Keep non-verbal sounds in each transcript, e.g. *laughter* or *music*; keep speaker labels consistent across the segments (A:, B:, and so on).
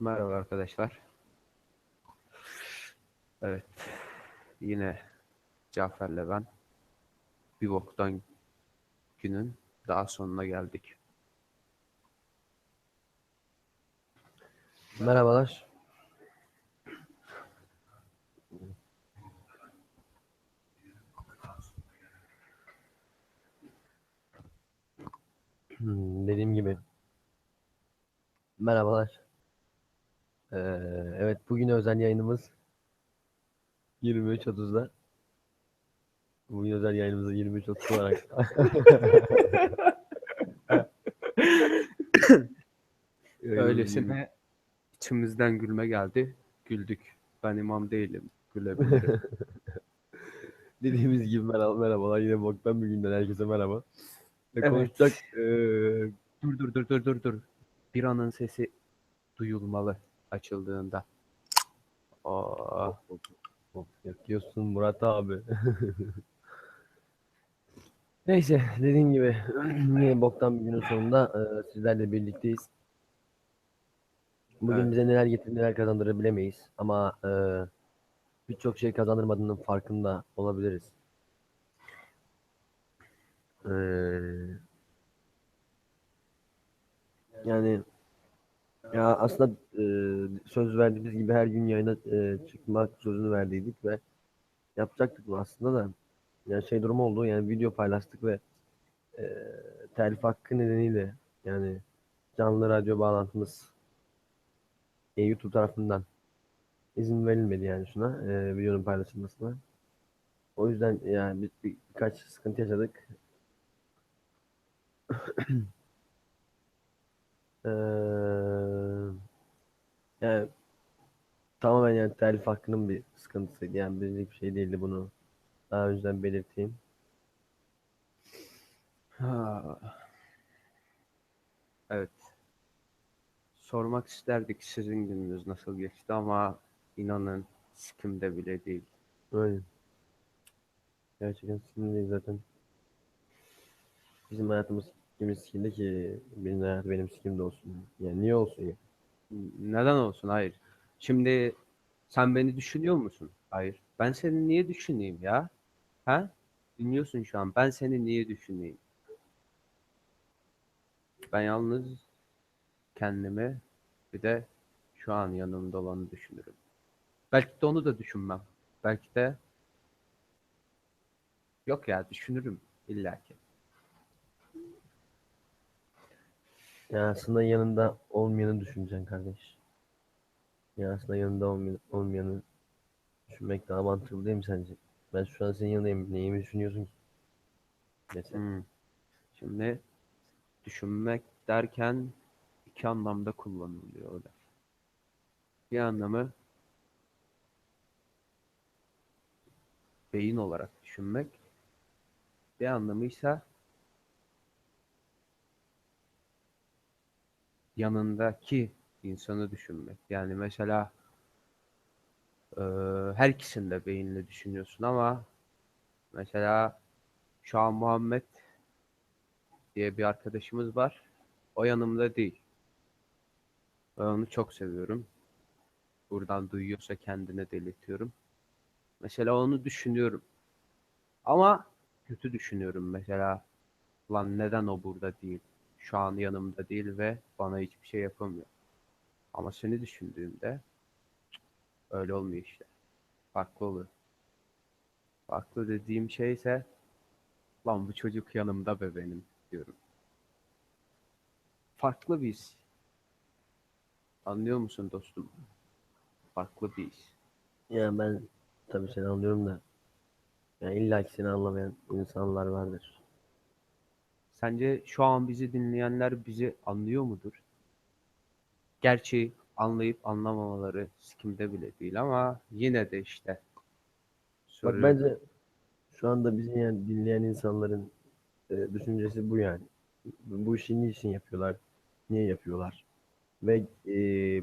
A: Merhaba arkadaşlar. Evet. Yine Cafer'le ben bir boktan günün daha sonuna geldik.
B: Merhabalar. Hmm, dediğim gibi. Merhabalar. Ee, evet bugün özel yayınımız 23.30'da. Bugün özel yayınımızı 23.30 olarak *laughs*
A: Öylesine içimizden gülme geldi. Güldük. Ben imam değilim. Gülebilirim. *laughs*
B: Dediğimiz gibi merhaba, merhabalar. Yine boktan bir günden herkese merhaba. Ve
A: Evet.
B: konuşacak eee,
A: dur dur dur dur dur dur. Bir anın sesi duyulmalı açıldığında. Aa,
B: Of, yakıyorsun Murat abi. *laughs* Neyse dediğim gibi *clears throat* yine boktan bir günün sonunda e, sizlerle birlikteyiz. Bugün
A: Evet.
B: bize neler getirir neler kazandırır bilemeyiz ama e, birçok şey kazandırmadığının farkında olabiliriz. E, yani ya aslında e, söz verdiğimiz gibi her gün yayına e, çıkmak sözünü verdiydik ve yapacaktık bunu aslında da yani şey durum oldu yani video paylaştık ve e, telif hakkı nedeniyle yani canlı radyo bağlantımız e, YouTube tarafından izin verilmedi yani şuna e, videonun paylaşılmasına. O yüzden yani bir, bir- birkaç sıkıntı yaşadık. *clears throat* Eee yani tamamen yani telif hakkının bir sıkıntısıydı. Yani bilecek bir şey değildi bunu. Daha önceden belirteyim.
A: ha. Evet. Sormak isterdik sizin gününüz nasıl geçti ama inanın sikimde bile değil.
B: Aynen. Gerçekten sinirliyim zaten. Bizim hayatımız kimin sikinde ki benim hayatı benim sikimde olsun. Yani niye olsun ya?
A: Neden olsun? Hayır. Şimdi sen beni düşünüyor musun? Hayır. Ben seni niye düşüneyim ya? Ha? Dinliyorsun şu an. Ben seni niye düşüneyim? Ben yalnız kendimi bir de şu an yanımda olanı düşünürüm. Belki de onu da düşünmem. Belki de yok ya düşünürüm illaki.
B: Ya aslında yanında olmayanı düşüneceksin kardeş. Ya aslında yanında olmayan, olmayanı düşünmek daha mantıklı değil mi sence? Ben şu an senin yanındayım. Neyimi düşünüyorsun ki? Mesela.
A: Hmm. Şimdi düşünmek derken iki anlamda kullanılıyor öyle. Bir anlamı beyin olarak düşünmek. Bir anlamı ise yanındaki insanı düşünmek. Yani mesela eee her ikisini de beyinle düşünüyorsun ama mesela şu an Muhammed diye bir arkadaşımız var. O yanımda değil. Ben onu çok seviyorum. Buradan duyuyorsa kendine delirtiyorum. Mesela onu düşünüyorum. Ama kötü düşünüyorum mesela. Lan neden o burada değil? Şu an yanımda değil ve bana hiçbir şey yapamıyor. Ama seni düşündüğümde öyle olmuyor işte. Farklı oluyor. Farklı dediğim şey ise lan bu çocuk yanımda be benim diyorum. Farklı bir his. Anlıyor musun dostum? Farklı bir his.
B: Ya ben tabii seni anlıyorum da ya illa ki seni anlamayan insanlar vardır.
A: Sence şu an bizi dinleyenler bizi anlıyor mudur? Gerçi anlayıp anlamamaları sikimde bile değil ama yine de işte.
B: Bak
A: soruyorum.
B: bence şu anda bizi yani dinleyen insanların e, düşüncesi bu yani. Bu işi niçin yapıyorlar? Niye yapıyorlar? Ve e,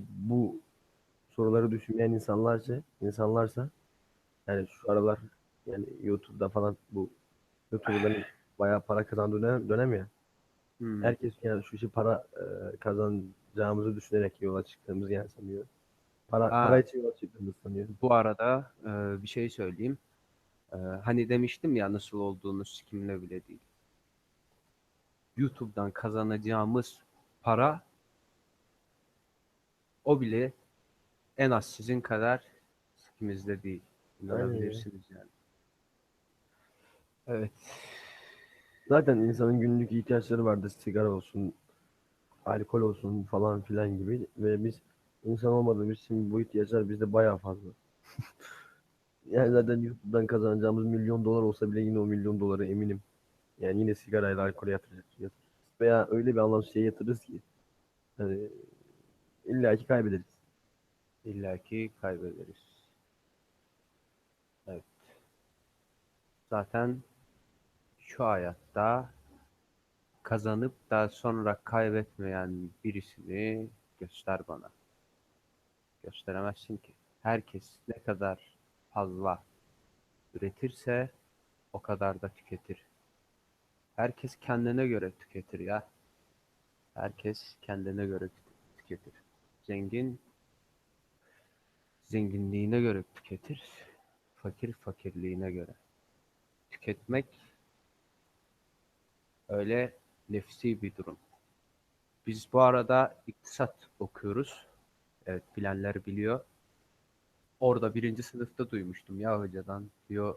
B: bu soruları düşünmeyen insanlarsa, insanlarsa yani şu aralar yani YouTube'da falan bu YouTuber'ların bayağı para kazandığı dönem, dönem ya.
A: Hmm.
B: Herkes yani şu işi para e, kazanacağımızı düşünerek yola çıktığımızı yani sanıyorum. Para,
A: Ha.
B: para için yola çıktığımızı sanıyorum.
A: Bu arada e, bir şey söyleyeyim. E, hani demiştim ya nasıl olduğunu sikimle bile değil. YouTube'dan kazanacağımız para o bile en az sizin kadar sikimizde değil. İnanabilirsiniz yani. Evet.
B: Zaten insanın günlük ihtiyaçları vardır. Sigara olsun, alkol olsun falan filan gibi. Ve biz insan olmadığımız için bu ihtiyaçlar bizde bayağı fazla. *laughs* Yani zaten YouTube'dan kazanacağımız milyon dolar olsa bile yine o milyon doları eminim. Yani yine sigarayla alkole yatıracak. Veya öyle bir anlamsız şeye yatırırız ki. Hani illa ki kaybederiz.
A: İlla ki kaybederiz. Evet. Zaten şu hayatta kazanıp da sonra kaybetmeyen birisini göster bana. Gösteremezsin ki. Herkes ne kadar fazla üretirse o kadar da tüketir. Herkes kendine göre tüketir ya. Herkes kendine göre tü- tüketir. Zengin zenginliğine göre tüketir, fakir fakirliğine göre. Tüketmek öyle nefsi bir durum. Biz bu arada iktisat okuyoruz. Evet bilenler biliyor. Orada birinci sınıfta duymuştum ya hocadan diyor.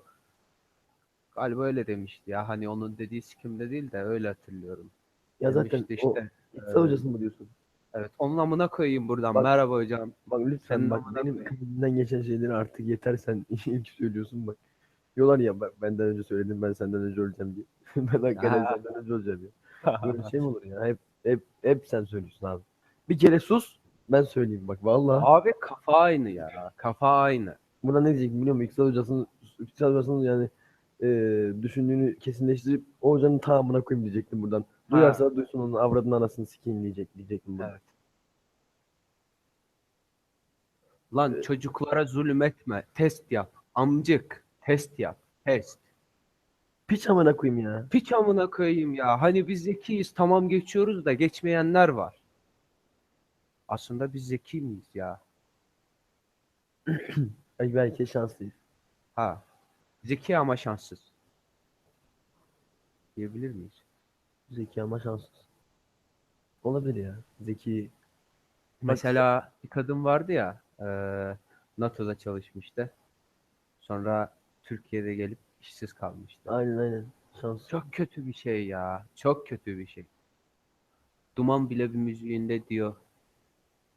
A: Galiba öyle demişti ya hani onun dediği sikimde değil de öyle hatırlıyorum.
B: Ya zaten
A: Demişti
B: o
A: işte.
B: iktisat hocası mı diyorsun?
A: Evet onun amına koyayım buradan.
B: Bak-
A: Merhaba hocam.
B: Bak lütfen
A: Senin
B: bak benim kalbimden geçen şeyleri artık yeter sen *laughs* ilk söylüyorsun bak. Diyorlar ya bak benden önce söyledim ben senden önce öleceğim diye. *laughs* ben hakikaten
A: Ha.
B: senden önce öleceğim ya. *laughs* Böyle şey mi olur ya? Hep hep hep sen söylüyorsun abi. Bir kere sus ben söyleyeyim bak vallahi.
A: Abi kafa aynı ya. Kafa aynı.
B: Buna ne diyecek biliyor musun? İktisat hocasının iktisat hocasının yani e, düşündüğünü kesinleştirip o hocanın tamamına koyayım diyecektim buradan.
A: Ha.
B: Duyarsa duysun onun avradının anasını sikeyim diyecek diyecektim buradan.
A: Evet. Lan çocuklara zulüm etme. Test yap. Amcık. Test yap. Test.
B: Piç amına koyayım ya.
A: Piç amına koyayım ya. Hani biz zekiyiz tamam geçiyoruz da geçmeyenler var. Aslında biz zeki miyiz ya? *clears throat*
B: Ay belki şanslıyız.
A: Ha. Zeki ama şanssız. Diyebilir miyiz?
B: Zeki ama şanssız. Olabilir ya. Zeki.
A: Mesela bir kadın vardı ya eee, NATO'da çalışmıştı. Sonra Türkiye'de gelip işsiz kalmıştı.
B: Aynen aynen. Şans.
A: Çok kötü bir şey ya. Çok kötü bir şey. Duman bile bir müziğinde diyor.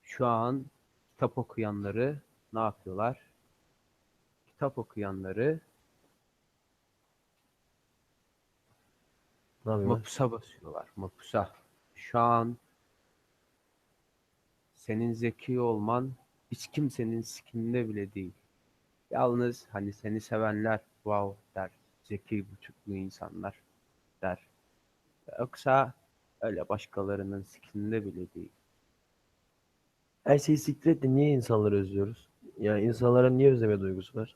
A: Şu an kitap okuyanları ne yapıyorlar? Kitap okuyanları
B: Ne yapıyorlar?
A: mapusa basıyorlar. Mapusa. Şu an senin zeki olman hiç kimsenin sikinde bile değil. Yalnız hani seni sevenler wow der. Zeki buçuklu insanlar der. Yoksa öyle başkalarının sikinde bile değil.
B: Her şeyi siktir niye insanları özlüyoruz? Yani insanlara niye özleme duygusu var?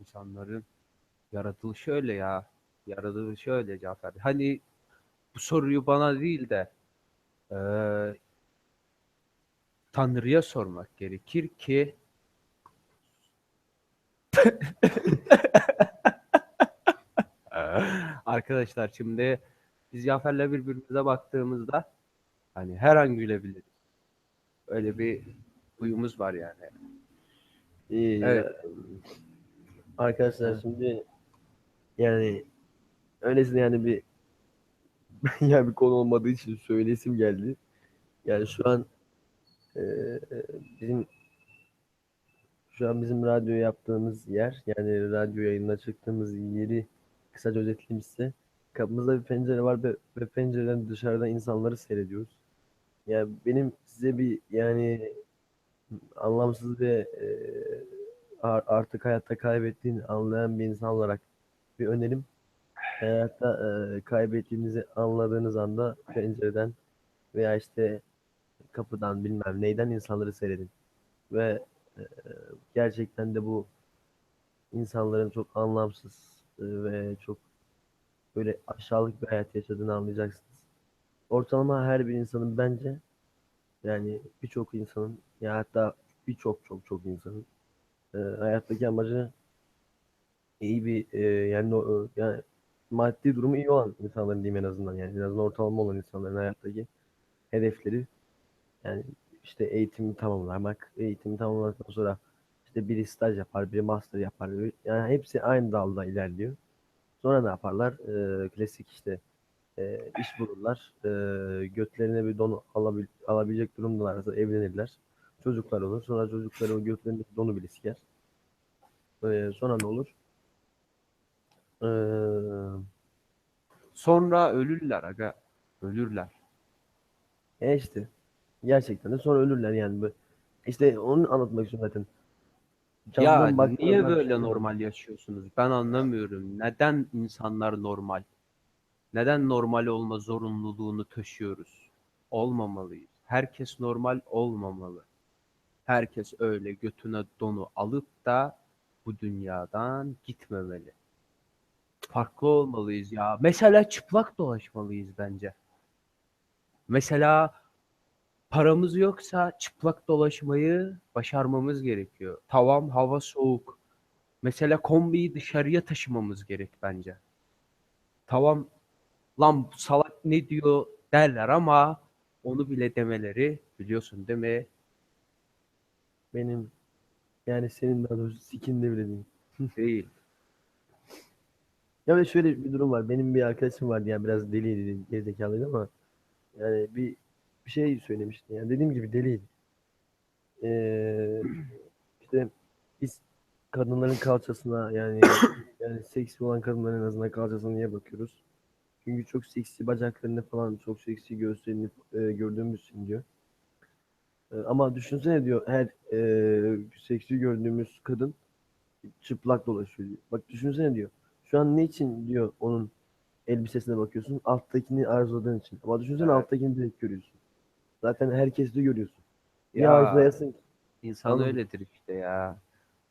A: İnsanların yaratılışı öyle ya. Yaratılışı öyle Cafer. Hani bu soruyu bana değil de eee, Tanrı'ya sormak gerekir ki *laughs* Arkadaşlar şimdi biz Cafer'le birbirimize baktığımızda hani her an gülebiliriz. Öyle bir huyumuz var yani.
B: İyi
A: Evet.
B: Arkadaşlar şimdi yani öylesine yani bir *laughs* ya bir konu olmadığı için söylesim geldi. Yani şu an eee, bizim şu an bizim radyo yaptığımız yer yani radyo yayınına çıktığımız yeri kısaca özetleyeyim size. Kapımızda bir pencere var ve, ve pencereden dışarıdan insanları seyrediyoruz. Yani benim size bir yani anlamsız ve ar- artık hayatta kaybettiğini anlayan bir insan olarak bir önerim. Hayatta eee, kaybettiğinizi anladığınız anda pencereden veya işte kapıdan bilmem neyden insanları seyredin. Ve eee, gerçekten de bu insanların çok anlamsız eee, ve çok böyle aşağılık bir hayat yaşadığını anlayacaksınız. Ortalama her bir insanın bence Yani birçok insanın ya hatta birçok çok çok insanın e, hayattaki amacı iyi bir e, yani o, yani maddi durumu iyi olan insanların diyeyim en azından yani en azından ortalama olan insanların hayattaki hedefleri yani işte eğitimi tamamlamak, eğitimi tamamladıktan sonra işte biri staj yapar, biri master yapar. Yani hepsi aynı dalda ilerliyor. Sonra ne yaparlar? Ee, klasik işte e, iş bulurlar. Ee, götlerine bir don alabil alabilecek durumdalarsa evlenirler. Çocuklar olur. Sonra çocukları o götlerinde donu bile siker. Ee, sonra ne olur? Ee,
A: Sonra ölürler aga. Ölürler.
B: e işte gerçekten de sonra ölürler yani. Bu- İşte onu anlatmak istiyorum zaten.
A: Ya
B: Camdan baktığında
A: niye böyle normal yaşıyorsunuz? Ben anlamıyorum. Neden insanlar normal? Neden normal olma zorunluluğunu taşıyoruz? Olmamalıyız. Herkes normal olmamalı. Herkes öyle götüne donu alıp da bu dünyadan gitmemeli. Farklı olmalıyız ya. Mesela çıplak dolaşmalıyız bence. Mesela paramız yoksa çıplak dolaşmayı başarmamız gerekiyor. Tamam hava soğuk. Mesela kombiyi dışarıya taşımamız gerek bence. Tamam lan salak ne diyor derler ama onu bile demeleri biliyorsun değil mi?
B: Benim yani senin daha doğrusu sikinde bile değil.
A: Değil.
B: Ya ve şöyle bir durum var. Benim bir arkadaşım vardı yani biraz deliydi, gerizekalıydı ama yani bir bir şey söylemişti. Yani dediğim gibi deliydi. Ee, *clears throat* işte biz kadınların kalçasına yani *clears throat* yani seksi olan kadınların en azından kalçasına niye bakıyoruz? Çünkü çok seksi bacaklarını falan çok seksi göğüslerini e, gördüğümüz için diyor. E, ama düşünsene diyor her e, seksi gördüğümüz kadın çıplak dolaşıyor diyor. Bak düşünsene diyor. Şu an ne için diyor onun elbisesine bakıyorsun? Alttakini arzuladığın için. Ama düşünsene
A: Evet.
B: alttakini direkt görüyorsun. Zaten herkes de görüyorsun. Niye
A: Ya
B: arzulayasın ki?
A: insan öyledir işte ya.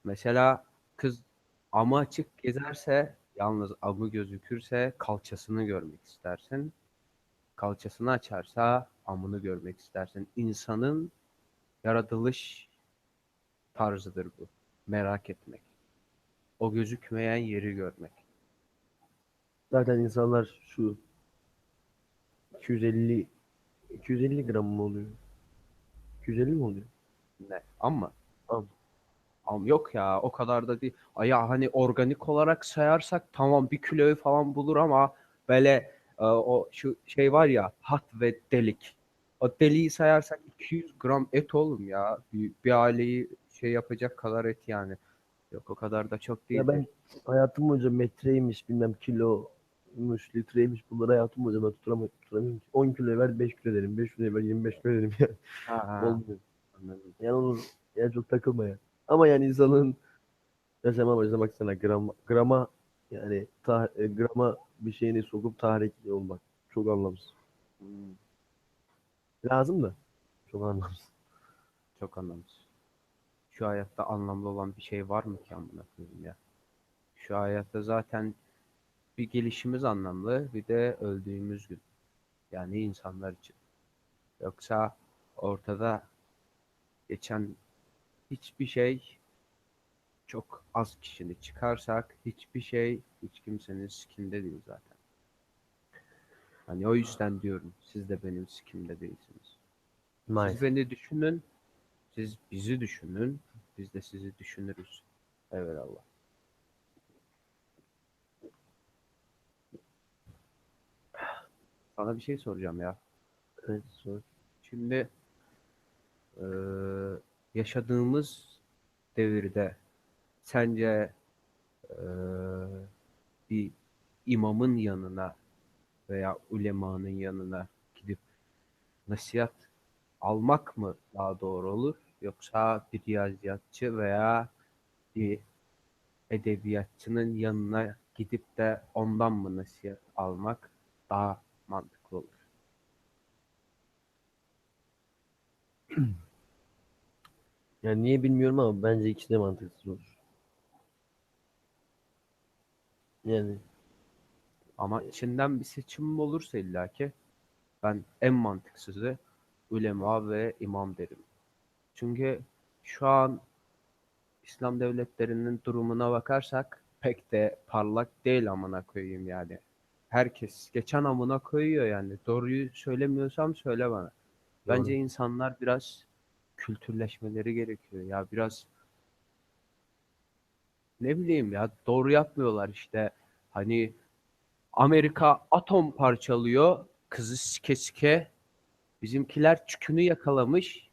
A: Mesela kız amı açık gezerse yalnız amı gözükürse kalçasını görmek istersin. Kalçasını açarsa amını görmek istersin. İnsanın yaratılış tarzıdır bu. Merak etmek. O gözükmeyen yeri görmek.
B: Zaten insanlar şu 250 250 gram mı oluyor? 250 mi oluyor?
A: Ne? Ama
B: Am.
A: Am yok ya o kadar da değil. Ay Ya hani organik olarak sayarsak tamam bir kiloyu falan bulur ama böyle e, o şu şey var ya hat ve delik. O deliği sayarsak 200 gram et oğlum ya. Bir, bir aileyi şey yapacak kadar et yani. Yok o kadar da çok değil.
B: Ya ben hayatım boyunca metreymiş bilmem kiloymuş litreymiş bunları hayatım boyunca ben tuturamıyorum, tuturamıyorum ki. 10 kilo ver 5 kilo derim 5 kilo ver 25 kilo derim ya.
A: Ha, ha,
B: Olmuyor.
A: anladım.
B: Yani olur. Yani çok takılma ya. Ama yani insanın yaşama başına baksana gram, grama yani ta, e, grama bir şeyini sokup tahrik olmak çok anlamsız.
A: Hmm,
B: Lazım da çok anlamsız.
A: çok anlamsız. Şu hayatta anlamlı olan bir şey var mı ki amına koyayım ya? Şu hayatta zaten bir gelişimiz anlamlı, bir de öldüğümüz gün. Yani insanlar için. Yoksa ortada geçen hiçbir şey çok az kişini çıkarsak hiçbir şey hiç kimsenin sikinde değil zaten. Hani o yüzden diyorum siz de benim sikimde değilsiniz. Siz beni düşünün, siz bizi düşünün, biz de sizi düşünürüz. Eyvallah. Sana bir şey soracağım ya.
B: Evet, zor.
A: Şimdi eee, yaşadığımız devirde sence eee, bir imamın yanına veya ulemanın yanına gidip nasihat almak mı daha doğru olur? Yoksa bir riyaziyatçı veya bir edebiyatçının yanına gidip de ondan mı nasihat almak daha mantıklı olur? *clears throat*
B: Yani niye bilmiyorum ama bence ikisi de mantıksız olur. Yani
A: Ama içinden bir seçim olursa illaki ben en mantıksızı ulema ve imam derim. Çünkü şu an İslam devletlerinin durumuna bakarsak pek de parlak değil amına koyayım yani. Herkes geçen amına koyuyor yani. Doğruyu söylemiyorsam söyle bana. Bence
B: Doğru.
A: insanlar biraz kültürleşmeleri gerekiyor ya biraz ne bileyim ya doğru yapmıyorlar işte hani Amerika atom parçalıyor kızı sike sike bizimkiler çükünü yakalamış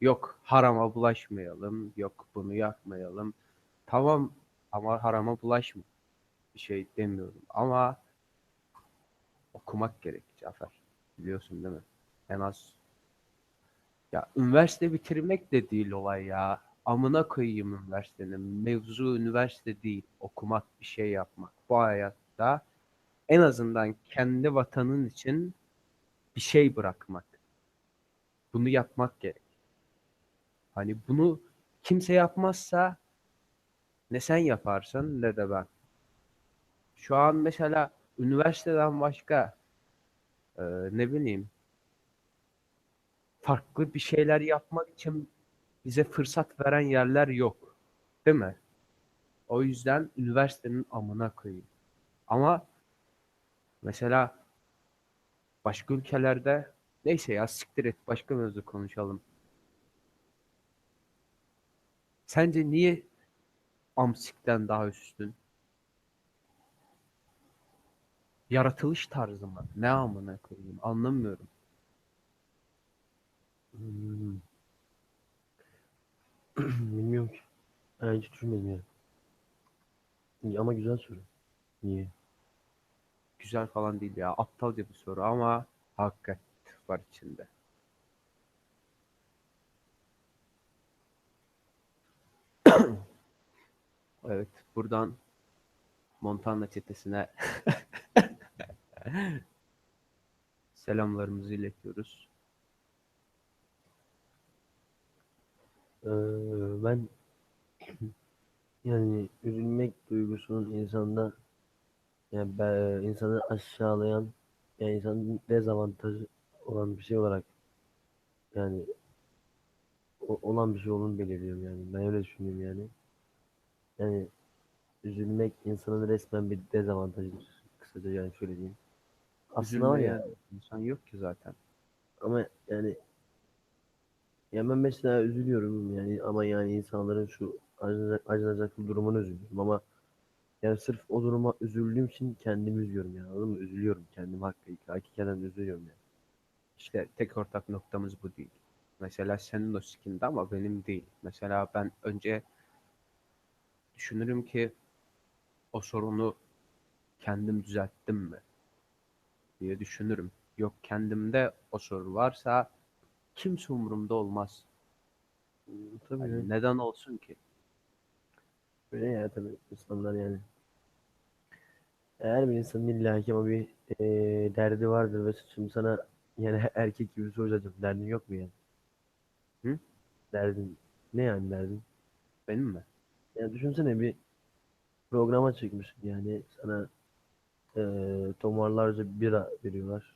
A: yok harama bulaşmayalım yok bunu yapmayalım tamam ama harama bulaşma bir şey demiyorum ama okumak gerek Cafer biliyorsun değil mi en az ya üniversite bitirmek de değil olay ya. Amına koyayım üniversitenin. Mevzu üniversite değil. Okumak, bir şey yapmak. Bu hayatta en azından kendi vatanın için bir şey bırakmak. Bunu yapmak gerek. Hani bunu kimse yapmazsa ne sen yaparsın ne de ben. Şu an mesela üniversiteden başka e, ne bileyim farklı bir şeyler yapmak için bize fırsat veren yerler yok. Değil mi? O yüzden üniversitenin amına koyayım. Ama mesela başka ülkelerde neyse ya siktir et başka mevzu konuşalım. Sence niye Amsik'ten daha üstün? Yaratılış tarzı mı? Ne amına koyayım? Anlamıyorum.
B: Hmm. *clears throat* Bilmiyorum ki. Ben hiç düşünmedim ya. İyi Ama güzel soru. Niye?
A: Güzel falan değil ya. Aptalca bir soru ama hakikat var içinde. *clears throat* Evet, buradan Montana çetesine *laughs* *laughs* selamlarımızı iletiyoruz.
B: Ee, ben *clears throat* yani üzülmek duygusunun insanda yani be, insanı aşağılayan yani insanın dezavantajı olan bir şey olarak yani o- olan bir şey olduğunu belirliyorum yani. Ben öyle düşünüyorum yani. Yani üzülmek insanın resmen bir dezavantajıdır. Kısaca yani şöyle diyeyim. Aslında var ya
A: insan yok ki zaten.
B: ama yani ya ben mesela üzülüyorum yani ama yani insanların şu acınacak, acınacak durumuna üzülüyorum ama yani sırf o duruma üzüldüğüm için kendimi üzüyorum yani anladın mı? Üzülüyorum kendim hakikaten, hakikaten üzülüyorum yani.
A: İşte tek ortak noktamız bu değil. Mesela senin o sikinde ama benim değil. Mesela ben önce düşünürüm ki o sorunu kendim düzelttim mi diye düşünürüm. Yok kendimde o soru varsa kimse umurumda olmaz.
B: Tabii
A: Hani
B: yani.
A: neden olsun ki?
B: Öyle ya tabii insanlar yani. Her bir insanın illaki ama bir eee, derdi vardır ve şimdi sana yani erkek gibi soracağım. Derdin yok mu yani?
A: Hı?
B: Derdin ne yani derdin?
A: Benim mi?
B: Ya düşünsene bir programa çıkmışsın yani sana eee tomarlarca bira veriyorlar.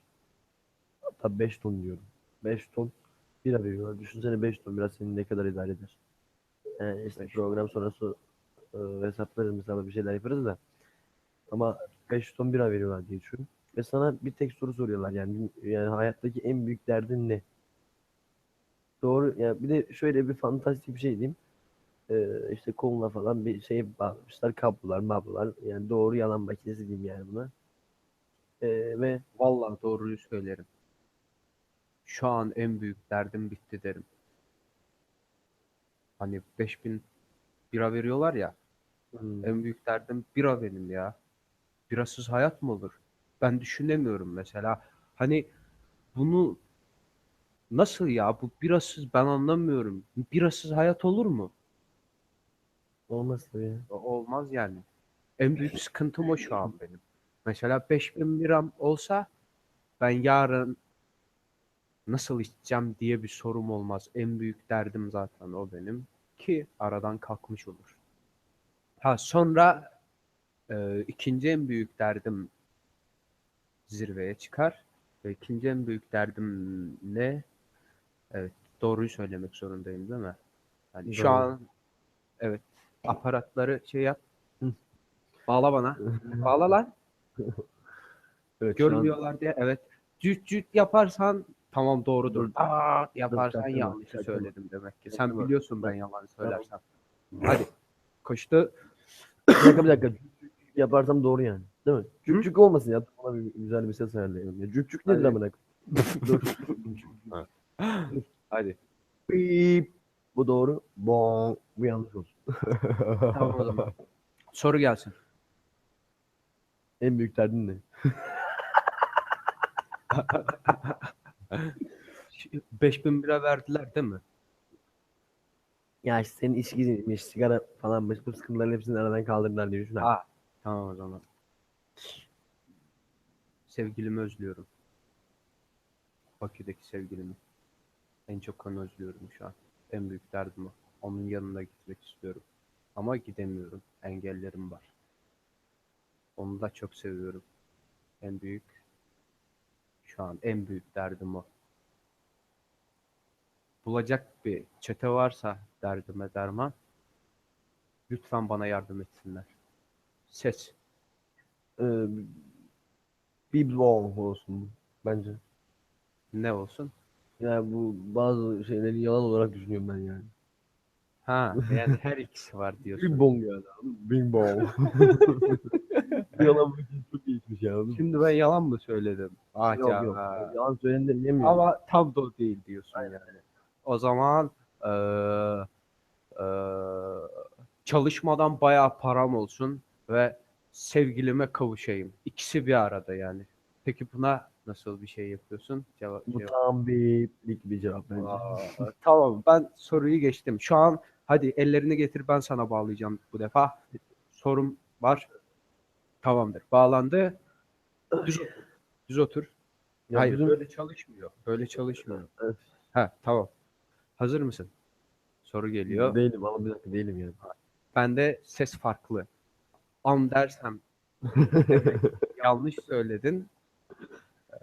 B: Hatta 5 ton diyorum. 5 ton bira veriyorlar. Düşünsene 5 ton bira seni ne kadar idare eder? Yani işte
A: Beş
B: program sonrası eee hesaplarız mesela bir şeyler yaparız da. Ama 5 ton bira veriyorlar diye düşün. Ve sana bir tek soru soruyorlar yani yani hayattaki en büyük derdin ne? Doğru ya bir de şöyle bir fantastik bir şey diyeyim. Ee, işte koluna falan bir şey bağlamışlar kablolar mablolar yani doğru yalan makinesi diyeyim yani buna. Ee, ve
A: Vallahi doğruyu söylerim. Şu an en büyük derdim bitti derim. Hani 5000 bira veriyorlar ya.
B: hmm,
A: En büyük derdim bira benim ya. Birasız hayat mı olur? Ben düşünemiyorum mesela. Hani bunu nasıl ya? Bu birasız ben anlamıyorum. Birasız hayat olur mu?
B: Olmaz tabii ya.
A: Olmaz yani. En büyük sıkıntım o şu an benim. Mesela 5000 liram olsa ben yarın nasıl içeceğim diye bir sorum olmaz. En büyük derdim zaten o benim. Ki aradan kalkmış olur. Ha sonra e, ikinci en büyük derdim zirveye çıkar. Ve ikinci en büyük derdim ne? Doğruyu söylemek zorundayım değil mi? Yani şu an evet aparatları şey yap.
B: Hı.
A: Bağla bana. Bağla lan. *laughs*
B: Evet, şu an-
A: Görmüyorlar diye. Evet. Cüt cüt yaparsan tamam doğrudur.
B: Dur.
A: Aa, yaparsan yanlış söyledim demek ki. Sen biliyorsun ben yalan söylersem. Hadi. Koştu.
B: Bir dakika bir dakika. Yaparsam doğru yani. Değil mi? Cük olmasın ya. Bana bir, güzel bir ses ayarlayalım. Ya cük nedir
A: Hadi.
B: amına. *laughs*
A: Hadi.
B: Bip. Bu doğru. Bon. Bu yanlış olsun.
A: Tamam o zaman. Soru gelsin.
B: En büyük derdin ne? *laughs*
A: Şu 5000 lira verdiler değil mi?
B: Ya işte senin içki, sigara falan bu sıkıntıların hepsini aradan kaldırdılar diye düşün. abi.
A: Aa, tamam o zaman. Sevgilimi özlüyorum. Bakü'deki sevgilimi. En çok onu özlüyorum şu an. En büyük derdim o. Onun yanına gitmek istiyorum. Ama gidemiyorum. Engellerim var. Onu da çok seviyorum. En büyük şu an en büyük derdim o. Bulacak bir çete varsa derdime derman lütfen bana yardım etsinler. Ses.
B: Ee, bir olsun bence.
A: Ne olsun?
B: Yani bu bazı şeyleri yalan olarak düşünüyorum ben yani.
A: Ha, yani *laughs* her ikisi var diyorsun.
B: Bir bon yani. Bing bong. *laughs* yalan bu çok geçmiş ya.
A: Şimdi ben yalan mı söyledim? Ah
B: Yok
A: ya.
B: yok. Yalan söylenir diyemiyorum.
A: Ama tam da o değil diyorsun yani. O zaman eee, eee, çalışmadan bayağı param olsun ve sevgilime kavuşayım. İkisi bir arada yani. Peki buna nasıl bir şey yapıyorsun? Cevap,
B: Bu
A: cevap.
B: tam bir bir cevap bence.
A: Aa, tamam ben soruyu geçtim. Şu an hadi ellerini getir ben sana bağlayacağım bu defa. Sorum var. Tamamdır. Bağlandı. Düz otur. Düz otur.
B: Ya
A: Hayır
B: bizim-
A: böyle çalışmıyor. Böyle çalışmıyor. *laughs*
B: Evet.
A: Ha tamam. Hazır mısın? Soru geliyor.
B: Değilim ama bir dakika değilim yani.
A: Bende ses farklı. An dersem *laughs* yanlış söyledin.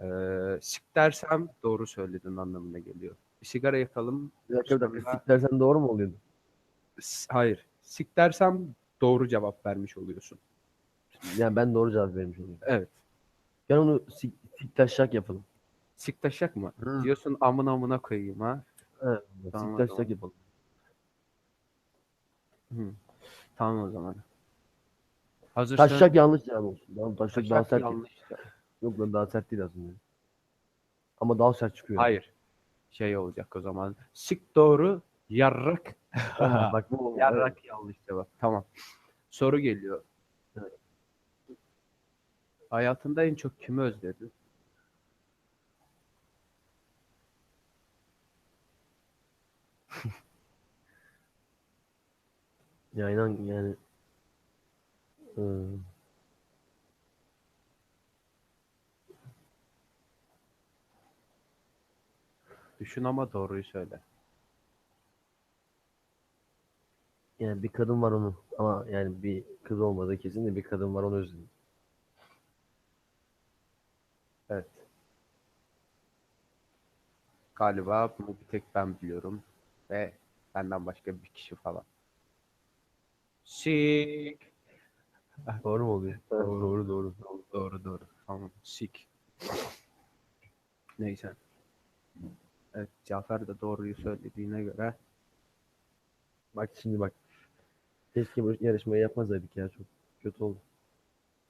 A: Ee, sik dersem doğru söyledin anlamına geliyor. Bir sigara yakalım.
B: Bir dakika bir dakika.
A: Sonra-
B: Sik dersen doğru mu oluyordu?
A: Hayır. Sik dersem doğru cevap vermiş oluyorsun.
B: Yani ben doğru cevap vermiş olayım.
A: Evet.
B: Ben onu sik, sik taşak yapalım.
A: Sik taşak mı?
B: Hı.
A: Diyorsun amın amına koyayım ha.
B: Evet.
A: Tamam,
B: sik taşak
A: tamam.
B: yapalım.
A: Hı. Tamam o zaman. Hazırsın.
B: Taşak yanlış cevap olsun. Tamam, taşak, daha
A: Taşak
B: sert.
A: yanlış.
B: Yok lan daha sert değil aslında. Ama daha sert çıkıyor.
A: Hayır. Şey olacak o zaman. Sik doğru, yarrak.
B: Ha, *laughs* bak bu evet.
A: yarrak yanlış cevap. Tamam. Soru geliyor.
B: Evet.
A: Hayatında en çok kimi özledin? *laughs*
B: Ya inan yani ıı,
A: Düşün ama doğruyu söyle.
B: Yani bir kadın var onu ama yani bir kız olmadığı kesin de bir kadın var onu özledim.
A: Evet. Galiba bunu bir tek ben biliyorum. Ve benden başka bir kişi falan. Sik.
B: Doğru mu oluyor? Doğru doğru doğru.
A: Doğru doğru. Tamam. Sik. Neyse. Evet Cafer de doğruyu söylediğine göre
B: Bak şimdi bak. Keşke bu yarışmayı yapmasaydık ya çok kötü oldu.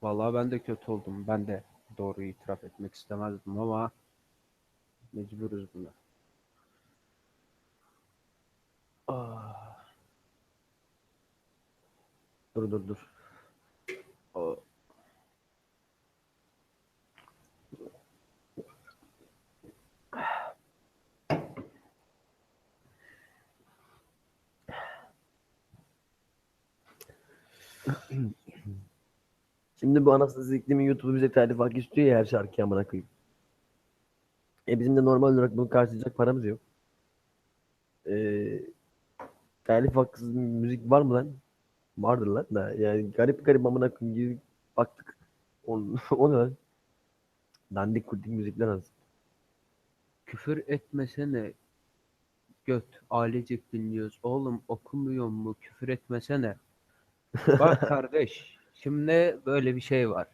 A: vallahi ben de kötü oldum. Ben de doğruyu itiraf etmek istemezdim ama mecburuz buna. Ah.
B: Dur dur dur. Şimdi bu anasını siktiğimin YouTube'u bize telif hakkı istiyor ya her şarkıya amına koyayım. E bizim de normal olarak bunu karşılayacak paramız yok. Ee, telif hakkısız müzik var mı lan? Vardır lan da yani garip garip amına koyayım girdik baktık. O, *laughs* o ne lan? Dandik kurdik müzikler az.
A: Küfür etmesene göt ailecek dinliyoruz. Oğlum okumuyor mu küfür etmesene. *laughs* Bak kardeş şimdi böyle bir şey var.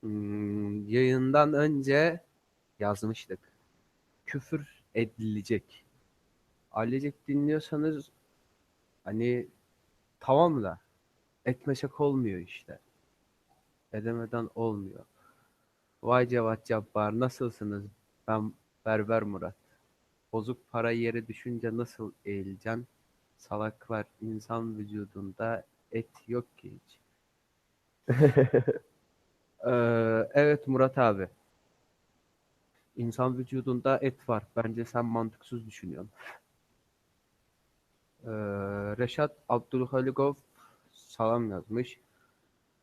A: Hmm, yayından önce yazmıştık. Küfür edilecek. Ailecek dinliyorsanız hani tamam da etmesek olmuyor işte. Edemeden olmuyor. Vay Cevat Cabbar nasılsınız? Ben Berber Murat. Bozuk para yere düşünce nasıl eğileceksin? Salaklar insan vücudunda et yok ki hiç. Ee, evet Murat abi. İnsan vücudunda et var. Bence sen mantıksız düşünüyorsun. Ee, Reşat Abdülhaligov salam yazmış.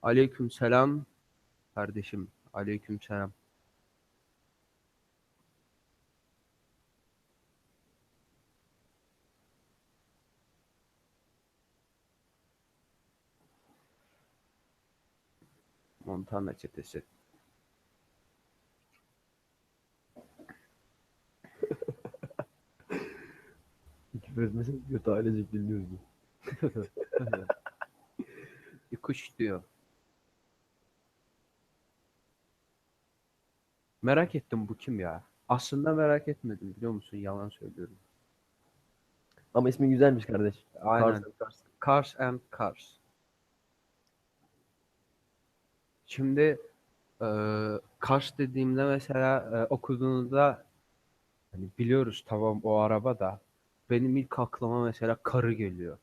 A: Aleyküm selam kardeşim. Aleyküm selam. Montana çetesi.
B: Küfür etmesin götü ailecek dinliyoruz. *laughs*
A: Bir kuş diyor. Merak ettim bu kim ya? Aslında merak etmedim biliyor musun? Yalan söylüyorum.
B: Ama ismi güzelmiş kardeş.
A: Aynen.
B: Cars, Cars.
A: Cars and Cars. Şimdi e, Cars dediğimde mesela e, okuduğunuzda hani biliyoruz tamam o araba da benim ilk aklıma mesela karı geliyor.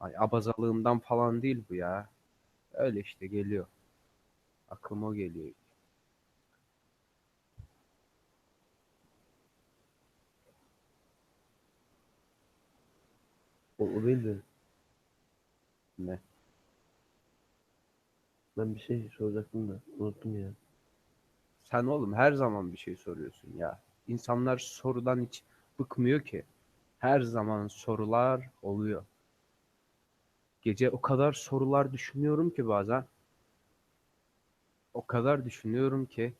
A: Hani abazalığımdan falan değil bu ya. Öyle işte geliyor. Aklıma geliyor.
B: O, o değil de
A: Ne?
B: Ben bir şey soracaktım da unuttum ya.
A: Sen oğlum her zaman bir şey soruyorsun ya. İnsanlar sorudan hiç bıkmıyor ki. Her zaman sorular oluyor. Gece o kadar sorular düşünüyorum ki bazen. O kadar düşünüyorum ki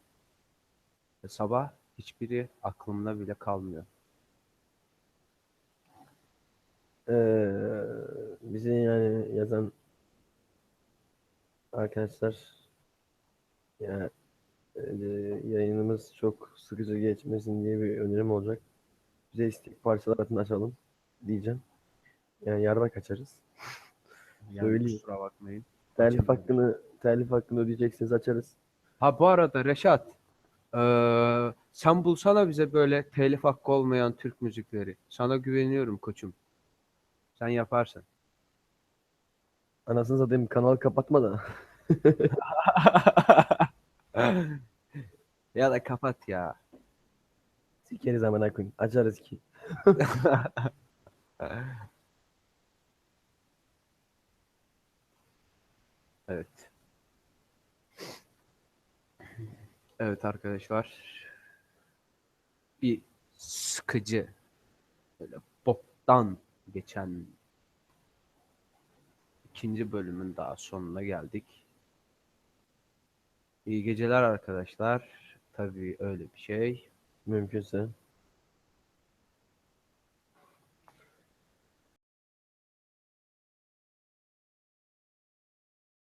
A: sabah hiçbiri aklımda bile kalmıyor.
B: Ee, bizi yani yazan arkadaşlar ya e, yayınımız çok sıkıcı geçmesin diye bir önerim olacak. Bize istek parçalar atın açalım diyeceğim. Yani yarrak açarız. *laughs*
A: Yani
B: Söyleyeyim.
A: kusura bakmayın.
B: Telif
A: Açalım.
B: hakkını telif hakkını ödeyeceksiniz açarız.
A: Ha bu arada Reşat, eee, sen bulsana bize böyle telif hakkı olmayan Türk müzikleri. Sana güveniyorum koçum. Sen yaparsın.
B: Anasını satayım kanal kapatma da. *laughs*
A: Ya da kapat ya.
B: Sikeriz amına koyayım. Açarız ki. *laughs*
A: Evet. Evet arkadaşlar. Bir sıkıcı böyle boktan geçen ikinci bölümün daha sonuna geldik. İyi geceler arkadaşlar. Tabii öyle bir şey.
B: Mümkünse.